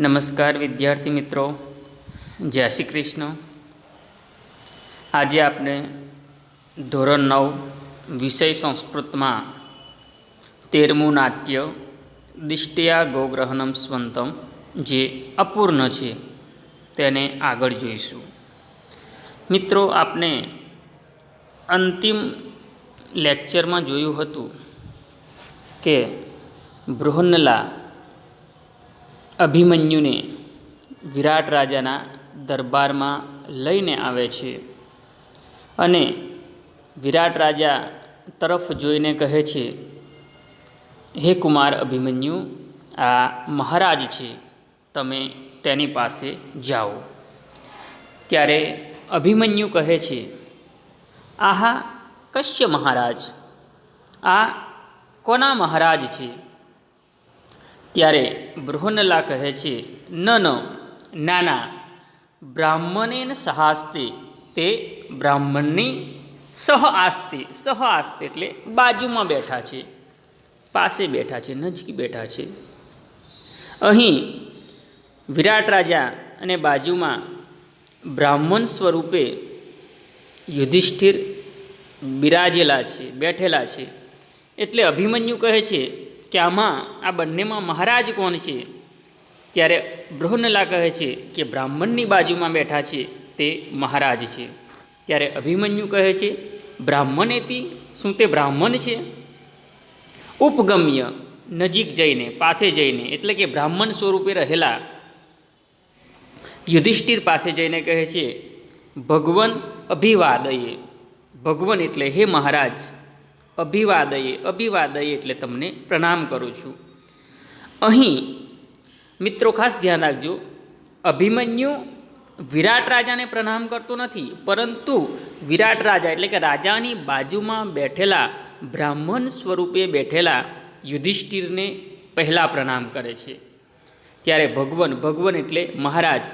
નમસ્કાર વિદ્યાર્થી મિત્રો, જય શ્રી કૃષ્ણ. આજે આપણે ધોરણ નવ, વિષય સંસ્કૃતમાં તેરમું નાટ્ય, દિષ્ટિયા ગોગ્રહણમ સ્વંતમ, જે અપૂર્ણ છે, તેને આગળ જોઈશું. મિત્રો આપણે અંતિમ લેક્ચરમાં જોયું હતું કે બૃહન્નલા અભિમન્યુને વિરાટ રાજાના દરબારમાં લઈને આવે છે અને વિરાટ રાજા તરફ જોઈને કહે છે, હે કુમાર અભિમન્યુ, આ મહારાજ છે, તમે તેની પાસે જાઓ. ત્યારે અભિમન્યુ કહે છે, આહા, કશ્ય મહારાજ, આ કોના મહારાજ છે? ત્યારે બૃહનલા કહે છે, ન ન નાના બ્રાહ્મણેન સહાસ્તે, તે બ્રાહ્મણની સહ આસ્તે સહ આસ્તે એટલે બાજુમાં બેઠા છે, પાસે બેઠા છે, નજીક બેઠા છે. અહીં વિરાટ રાજા અને બાજુમાં બ્રાહ્મણ સ્વરૂપે યુધિષ્ઠિર બિરાજેલા છે, બેઠેલા છે. એટલે અભિમન્યુ કહે છે કે આમાં આ બંનેમાં મહારાજ કોણ છે? ત્યારે બૃહન્નલા કહે છે કે બ્રાહ્મણની બાજુમાં બેઠા છે તે મહારાજ છે. ત્યારે અભિમન્યુ કહે છે બ્રાહ્મણેથી શું તે બ્રાહ્મણ છે? ઉપગમ્ય, નજીક જઈને, પાસે જઈને, એટલે કે બ્રાહ્મણ સ્વરૂપે રહેલા. યુધિષ્ઠિર પાસે જઈને કહે છે, ભગવન અભિવાદયે, ભગવન એટલે હે મહારાજ. અભિવાદયે અભિવાદયે એટલે તમને પ્રણામ કરું છું. અહીં મિત્રો ખાસ ધ્યાન રાખજો, અભિમન્યુ વિરાટ રાજાને પ્રણામ કરતો નથી, પરંતુ વિરાટ રાજા એટલે કે રાજાની બાજુમાં બેઠેલા બ્રાહ્મણ સ્વરૂપે બેઠેલા યુધિષ્ઠિરને પહેલાં પ્રણામ કરે છે. ત્યારે ભગવન ભગવન એટલે મહારાજ,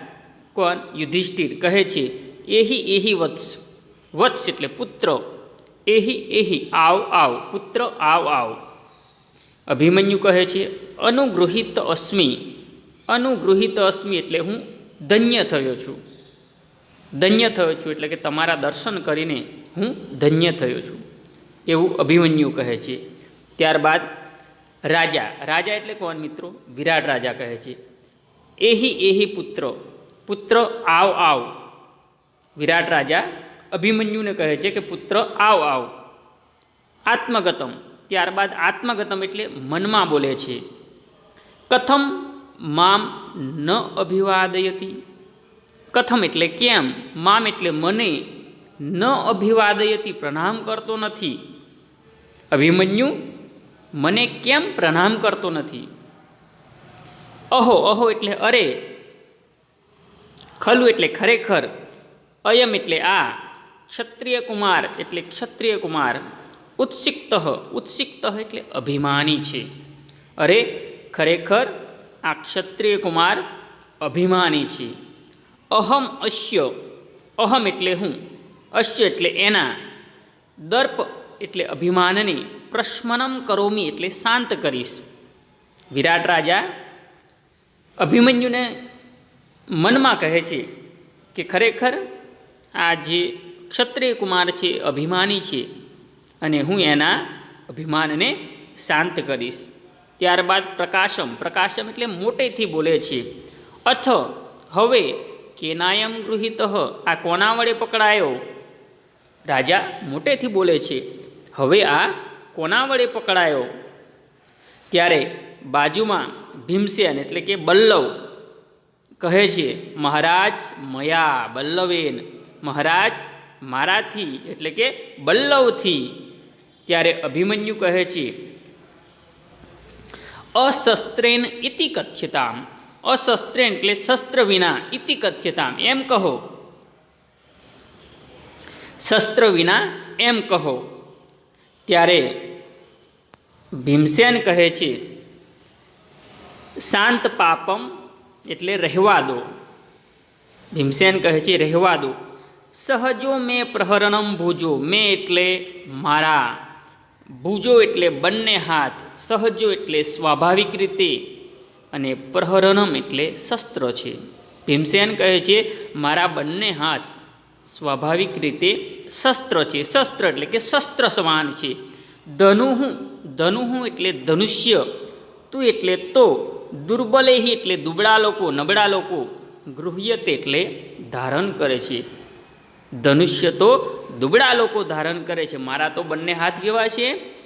કોણ? યુધિષ્ઠિર કહે છે, એહી એહી વત્સ વત્સ એટલે પુત્ર એહી એહી, આવ આવ, પુત્ર, આવ આવ. અભિમન્યુ કહે છે, અનુગૃહિત અસ્મિ. અનુગૃહિત અસ્મિ એટલે હું ધન્ય થયો છું. ધન્ય થયો છું એટલે કે તમારા દર્શન કરીને હું ધન્ય થયો છું. એવું અભિમન્યુ કહે છે. ત્યારબાદ રાજા રાજા એટલે કોણ મિત્રો? વિરાટ રાજા કહે છે. એહી એહી પુત્ર. પુત્ર, આવ આવ. વિરાટ રાજા અભિમન્યુને કહે છે કે પુત્ર, આવ આવ. આત્મગતમ. ત્યારબાદ આત્મગતમ એટલે મનમાં બોલે છે. કથમ મામ ન અભિવાદયતી. કથમ એટલે કેમ? મામ એટલે મને ન અભિવાદયતી, પ્રણામ કરતો નથી. અભિમન્યુ, મને કેમ પ્રણામ કરતો નથી? અહો અહો એટલે અરે. ખલું એટલે ખરેખર. અયમ એટલે આ. ક્ષત્રિય કુમાર એટલે ક્ષત્રિય કુમાર ઉત્સિક્ત. ઉત્સિક્ત એટલે અભિમાની છે. અરે, ખરેખર આ ક્ષત્રિય કુમાર અભિમાની છે. અહમ અશ્ય. અહમ એટલે હું. અશ્ય એટલે એના. દર્પ એટલે અભિમાનને. પ્રશ્મનમ કરોમી એટલે શાંત કરીશ. વિરાટ રાજા અભિમન્યુને મનમાં કહે છે કે ખરેખર આ જે ક્ષત્રિય કુમાર છે, અભિમાની છે અને હું એના અભિમાનને શાંત કરીશ. ત્યારબાદ પ્રકાશમ પ્રકાશમ એટલે મોટેથી બોલે છે, અથ, હવે કેનાયમ ગૃહિત, આ કોના વડે પકડાયો? રાજા મોટેથી બોલે છે, હવે આ કોના વડે પકડાયો? ત્યારે બાજુમાં ભીમસેન એટલે કે બલ્લવ કહે છે, મહારાજ મયા બલ્લવેન, મહારાજ મારાથી, એટલે કે બલ્લવથી ત્યારે અભિમન્યુ કહે છે, અશસ્ત્રેન ઇતિ કથ્યતામ. અશસ્ત્રેન એટલે શસ્ત્ર વિના ઇતિ કથ્યતામ. એમ કહો. શસ્ત્ર વિના એમ કહો. ત્યારે ભીમસેન કહે છે, શાંત પાપમ એટલે રહેવા દો. ભીમસેન કહે છે, રહેવા દો. સહજો મેં પ્રહરણમ ભૂજો. મેં એટલે મારા. ભૂજો એટલે બંને હાથ. સહજો એટલે સ્વાભાવિક રીતે. અને પ્રહરણમ એટલે શસ્ત્ર છે. ભીમસેન કહે છે, મારા બંને હાથ સ્વાભાવિક રીતે શસ્ત્ર છે. શસ્ત્ર એટલે કે શસ્ત્ર સમાન છે. ધનુહ ધનુહ એટલે ધનુષ્ય. તું એટલે તો. દુર્બલેહી એટલે દુબળા લોકો, નબળા લોકો. ગૃહ્યતે એટલે ધારણ કરે છે. ધનુષ્ય તો દુબળા લોકો ધારણ કરે છે. મારા તો બંને હાથ કેવા છે?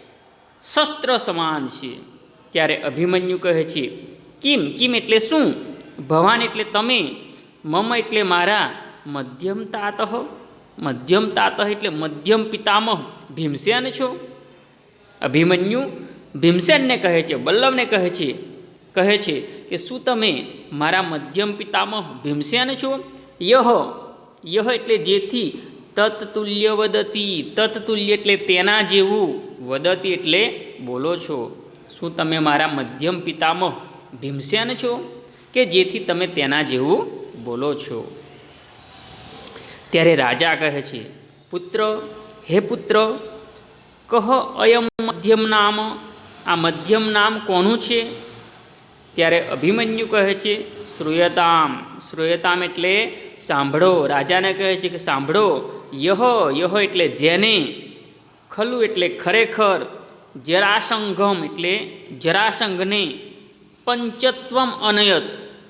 શસ્ત્ર સમાન છે. ત્યારે અભિમન્યુ કહે છે, કિમ? કિમ એટલે શું? ભવાન એટલે તમે? મમ એટલે મારા? મધ્યમ તાતઃ? મધ્યમ તાતઃ એટલે મધ્યમ પિતામહ? ભીમસેન છો? અભિમન્યુ ભીમસેનને કહે છે બલ્લભને કહે છે કહે છે કે, શું તમે મારા મધ્યમ પિતામહ ભીમસેન છો? યહ યહ એટલે જેથી તત્તુલ્ય વદતી. તત્તુલ્ય એટલે તેના જેવું. વદતી એટલે બોલો છો. શું તમે મારા મધ્યમ પિતામહ ભીમસેન છો? કે જેથી તમે તેના જેવું બોલો છો? ત્યારે રાજા કહે છે, પુત્ર, હે પુત્ર, કહ અયમ મધ્યમ નામ. આ મધ્યમ નામ કોનું છે? ત્યારે અભિમન્યુ કહે છે, શ્રૂયતામ. શ્રૂયતામ એટલે સાંભળો, રાજાને કહે છે કે સાંભળો, યહ યહ એટલે જેને, ખલું એટલે ખરેખર, જરાસંઘમ એટલે જરાસંઘને, પંચત્વમ અનયત,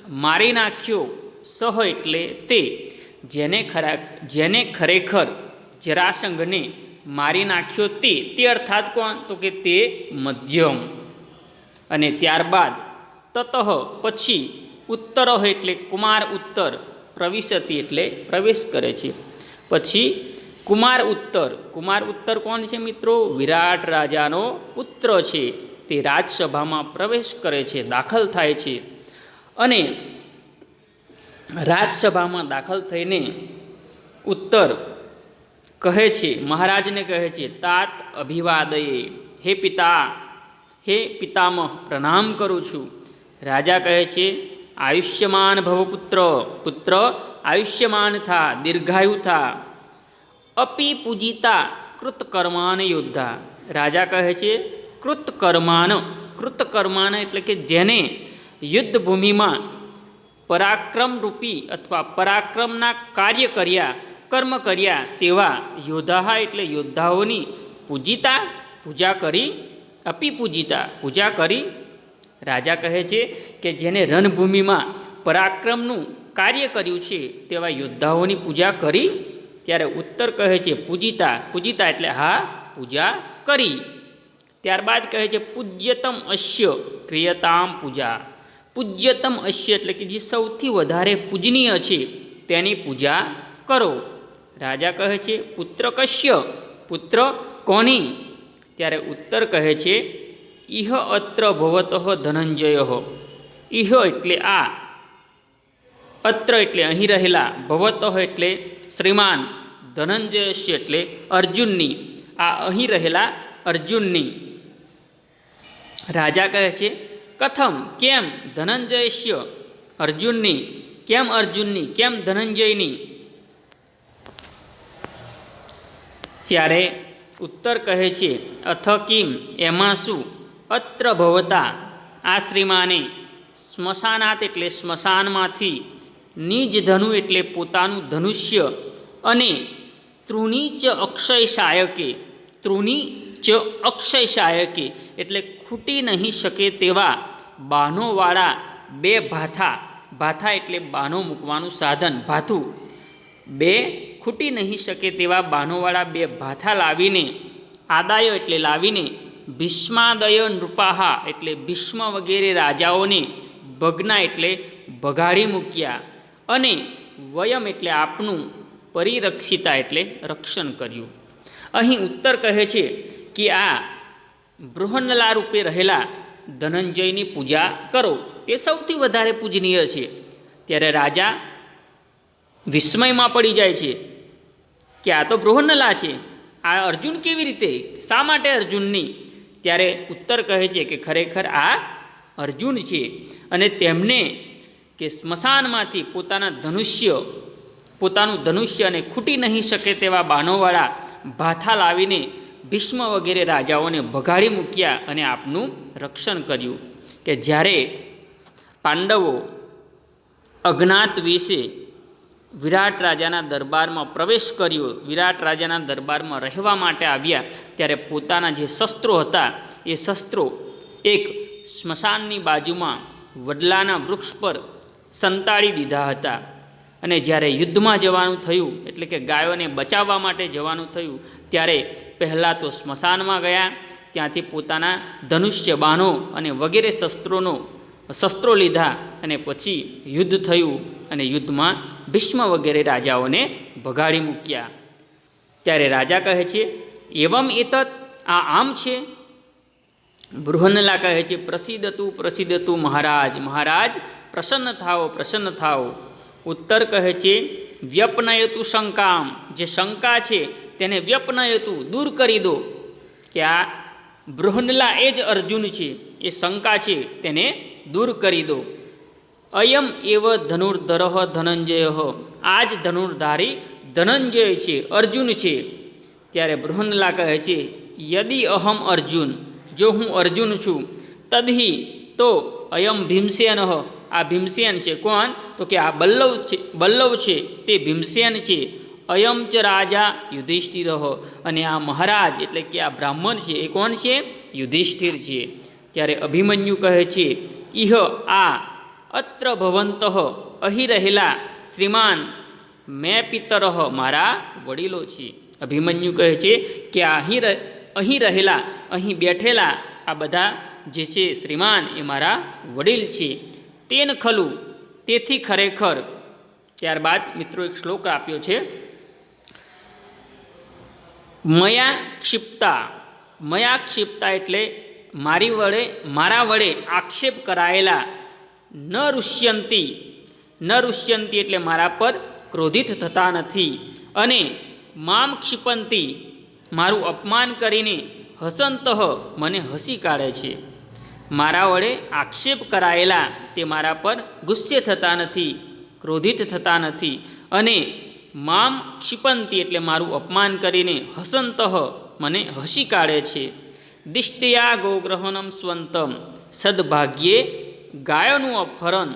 મારી નાખ્યો, સહ એટલે તે, જેને ખરા, જેને ખરેખર, જરાસંઘને મારી નાખ્યો તે. તે અર્થાત કોણ? તો કે તે મધ્યમ. અને ત્યારબાદ તતઃ પછી ઉત્તર એટલે કુમાર ઉત્તર, પ્રવિશતી એટલે પ્રવેશ કરે છે. પછી કુમાર ઉત્તર કુમાર ઉત્તર કોણ છે મિત્રો? વિરાટ રાજાનો પુત્ર છે. તે રાજસભામાં પ્રવેશ કરે છે, દાખલ થાય છે. અને રાજસભામાં દાખલ થઈને ઉત્તર કહે છે, મહારાજને કહે છે, તાત અભિવાદયે, હે પિતા, હે પિતામહ, પ્રણામ કરું છું. રાજા કહે છે, આયુષ્યમાન ભવ પુત્ર આયુષ્યમાન થા, દીર્ઘાયુ થા. અપી પૂજિતા કૃતકર્માન યોદ્ધા. રાજા કહે છે, કૃતકર્માન કૃતકર્માન એટલે કે જેને યુદ્ધભૂમિમાં પરાક્રમ રૂપી અથવા પરાક્રમના કાર્ય કર્યા, કર્મ કર્યા તેવા યોદ્ધા એટલે યોદ્ધાઓની પૂજિતા, પૂજા કરી, અપી પૂજિતા, પૂજા કરી રાજા કહે છે કે જેને રણભૂમિમાં પરાક્રમનું કાર્ય કર્યું છે તેવા યોદ્ધાઓની પૂજા કરી, ત્યારે ઉત્તર કહે છે, પૂજિતા પૂજિતા એટલે હા, પૂજા કરી. ત્યારબાદ કહે છે, પૂજ્યતમ અશ્ય, ક્રિયતામ પૂજા. પૂજ્યતમ અશ્ય એટલે કે જે સૌથી વધારે પૂજનીય છે, તેની પૂજા કરો. રાજા કહે છે, પુત્ર કશ્ય, પુત્ર કોની? ત્યારે ઉત્તર કહે છે ઇહ અત્ર ભવત ધનંજય. ઇહ એટલે આ. અત્ર એટલે અહીં રહેલા, ભવત એટલે શ્રીમાન, ધનંજયશ્ય એટલે અર્જુનની. આ અહીં રહેલા અર્જુનની. રાજા કહે છે, કથમ, કેમ ધનંજયશ્ય? અર્જુનની, કેમ અર્જુનની, કેમ ધનંજયની? ત્યારે ઉત્તર કહે છે, અથ કિમ, એમાં શું? અત્ર ભવતા આ શ્રીમાને સ્મશાનાત એટલે સ્મશાનમાંથી નિજ ધનુ એટલે પોતાનું ધનુષ્ય અને તૃણી ચ અક્ષય શાયકે તૃણી ચ અક્ષય શાયકે, એટલે ખૂટી નહીં શકે તેવા બાનોવાળા બે ભાથા ભાથા એટલે બાનો મૂકવાનું સાધન, ભાથું. બે ખૂટી નહીં શકે તેવા બાનોવાળા બે ભાથા લાવીને, આદાય એટલે લાવીને ભીષ્માદય નૃપાહા એટલે ભીષ્મ વગેરે રાજાઓને ભગના એટલે ભગાડી મૂક્યા અને વયમ એટલે આપનું પરિરક્ષિતા એટલે રક્ષણ કર્યું. અહીં ઉત્તર કહે છે કે આ બૃહન્નલા રૂપે રહેલા ધનંજયની પૂજા કરો. તે સૌથી વધારે પૂજનીય છે. ત્યારે રાજા વિસ્મયમાં પડી જાય છે કે આ તો બૃહન્નલા છે. આ અર્જુન કેવી રીતે? શા માટે અર્જુનની ત્યારે ઉત્તર કહે છે કે ખરેખર આ અર્જુન છે. અને તેમને કે સ્મશાનમાંથી પોતાના ધનુષ્ય, પોતાનું ધનુષ્ય અને ખૂટી નહીં શકે તેવા બાનોવાળા ભાથા લાવીને ભીષ્મ વગેરે રાજાઓને ભગાડી મૂક્યા અને આપનું રક્ષણ કર્યું. કે જ્યારે પાંડવો અજ્ઞાત વિશે વિરાટ રાજાના દરબારમાં પ્રવેશ કર્યો. વિરાટ રાજાના દરબારમાં રહેવા માટે આવ્યા. ત્યારે પોતાના જે શસ્ત્રો હતા, એ શસ્ત્રો એક સ્મશાનની બાજુમાં વડલાના વૃક્ષ પર સંતાડી દીધા હતા. અને જ્યારે યુદ્ધમાં જવાનું થયું, એટલે કે ગાયોને બચાવવા માટે જવાનું થયું, ત્યારે પહેલાં તો સ્મશાનમાં ગયા. ત્યાંથી પોતાના ધનુષ્ય બાણો અને વગેરે શસ્ત્રોનો, શસ્ત્રો લીધા અને પછી યુદ્ધ થયું. અને યુદ્ધમાં ભીષ્મ વગેરે રાજાઓને ભગાડી મૂક્યા. ત્યારે રાજા કહે છે, એવમ એતત, આ આમ છે? બૃહનલા કહે છે, પ્રસિદ્ધતું પ્રસિદ્ધતું મહારાજ મહારાજ, પ્રસન્ન થાઓ પ્રસન્ન થાઓ. ઉત્તર કહે છે, વ્યપનયતુ શંકામ, જે શંકા છે તેને વ્યપનયતુ દૂર કરી દો. કે આ બૃહનલા એ જ અર્જુન છે, એ શંકા છે તેને દૂર કરી દો. અયમ એવ ધનુર્ધર ધનંજય. આ જ ધનુર્ધારી ધનંજય છે, અર્જુન છે. ત્યારે બૃહનલા કહે છે, યદિ અહમ અર્જુન, જો હું અર્જુન છું, તદહી તો અયમ ભીમસેન. આ ભીમસેન છે કોણ? તો કે આ બલ્લવ છે બલ્લવ છે, તે ભીમસેન છે. અયમ ચ રાજા યુધિષ્ઠિર. અને આ મહારાજ, એટલે કે આ બ્રાહ્મણ છે, એ કોણ છે? યુધિષ્ઠિર છે. ત્યારે અભિમન્યુ કહે છે, ઇહ આ અત્ર ભવંત અહીં રહેલા શ્રીમાન મેં પિતર મારા વડીલો છે અભિમન્યુ કહે છે કે અહીં અહીં રહેલા અહીં બેઠેલા આ બધા જે છે શ્રીમાન એ મારા વડીલ છે તેન ખલું તેથી ખરેખર ત્યારબાદ મિત્રો એક શ્લોક આપ્યો છે, મયા ક્ષિપ્તા મયા ક્ષિપ્તા એટલે મારી વડે, મારા વડે આક્ષેપ કરાયેલા ન ઋષ્યંતી ન ઋષ્યંતી એટલે મારા પર ક્રોધિત થતા નથી. અને મામ ક્ષિપંતી, મારું અપમાન કરીને હસંતઃ મને હસી કાઢે છે. મારા વડે આક્ષેપ કરાયેલા તે મારા પર ગુસ્સે થતા નથી, ક્રોધિત થતા નથી. અને મામ ક્ષિપંતી એટલે મારું અપમાન કરીને હસંતઃ મને હસી કાઢે છે. દિષ્ટિયા ગોગ્રહણમ સ્વંતમ. સદભાગ્યે ગાયોનું અપહરણ.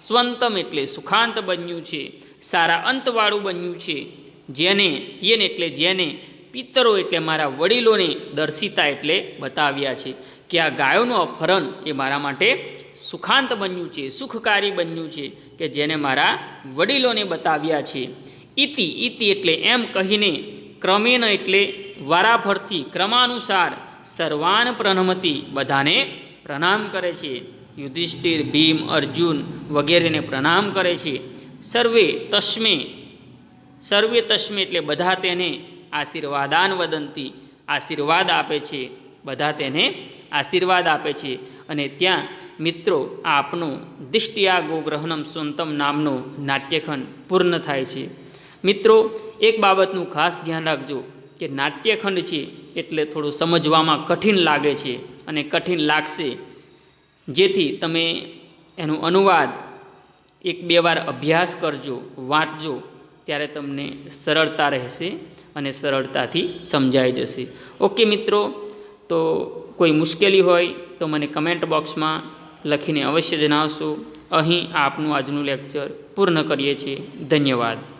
સ્વંતમ એટલે સુખાંત બન્યું છે, સારા અંતવાળું બન્યું છે. જેને યેન એટલે જેને, પિતરો એટલે મારા વડીલોને દર્શિતા એટલે બતાવ્યા છે કે આ ગાયોનું અપહરણ એ મારા માટે સુખાંત બન્યું છે, સુખકારી બન્યું છે કે જેને મારા વડીલોને બતાવ્યા છે. ઇતિ ઇતિ એટલે એમ કહીને ક્રમેણ એટલે વારાફરતી, ક્રમાનુસાર, સર્વાન પ્રણમતી બધાને પ્રણામ કરે છે. યુધિષ્ઠિર, ભીમ, અર્જુન વગેરેને પ્રણામ કરે છે. સર્વે તસ્મે સર્વે તસ્મે એટલે બધા તેને આશીર્વાદાન વદંતી, આશીર્વાદ આપે છે. બધા તેને આશીર્વાદ આપે છે. અને ત્યાં, મિત્રો આ આપનું દિષ્ટિયા ગોગ્રહણમ નામનો નામનું નાટ્યખંડ પૂર્ણ થાય છે. મિત્રો, એક બાબતનું ખાસ ધ્યાન રાખજો કે નાટ્યખંડ છે એટલે થોડું સમજવામાં કઠિન લાગે છે અને કઠિન લાગશે જેથી તમે એનું અનુવાદ એક બે વાર અભ્યાસ કરજો, વાંચજો, ત્યારે તમને સરળતા રહેશે અને સરળતાથી સમજાઈ જશે. ઓકે મિત્રો, તો કોઈ મુશ્કેલી હોય તો મને કમેન્ટ બોક્સમાં લખીને અવશ્ય જણાવશો. અહીં આપનું આજનું લેક્ચર પૂર્ણ કરીએ છીએ. ધન્યવાદ.